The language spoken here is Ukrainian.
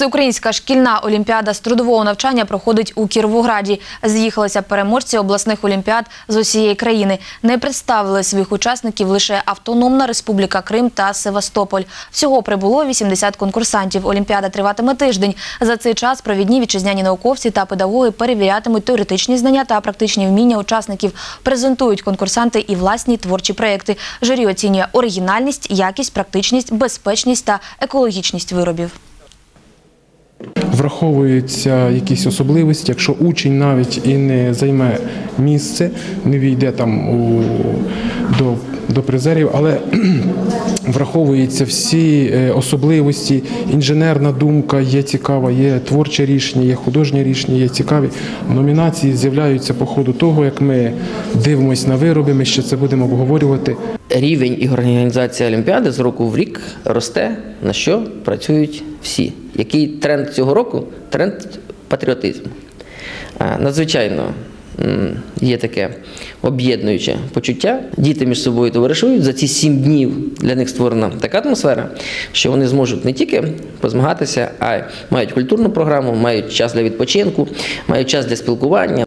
Всеукраїнська шкільна олімпіада з трудового навчання проходить у Кіровограді. З'їхалися переможці обласних олімпіад з усієї країни. Не представили своїх учасників лише Автономна Республіка Крим та Севастополь. Всього прибуло 80 конкурсантів. Олімпіада триватиме тиждень. За цей час провідні вітчизняні науковці та педагоги перевірятимуть теоретичні знання та практичні вміння учасників. Презентують конкурсанти і власні творчі проекти. Журі оцінює оригінальність, якість, практичність, безпечність та екологічність виробів. Враховуються якісь особливості, якщо учень навіть і не займе місце, не війде там у, до, до призерів, але враховуються всі е, особливості, інженерна думка є цікава, є творче рішення, є художнє рішення, є цікаві. Номінації з'являються по ходу того, як ми дивимося на вироби, ми ще це будемо обговорювати. Рівень і організація Олімпіади з року в рік росте, на що працюють всі. Який тренд цього року? Тренд патріотизму. Надзвичайно м, є таке об'єднуюче почуття. Діти між собою товаришують. За ці сім днів для них створена така атмосфера, що вони зможуть не тільки позмагатися, а й мають культурну програму, мають час для відпочинку, мають час для спілкування.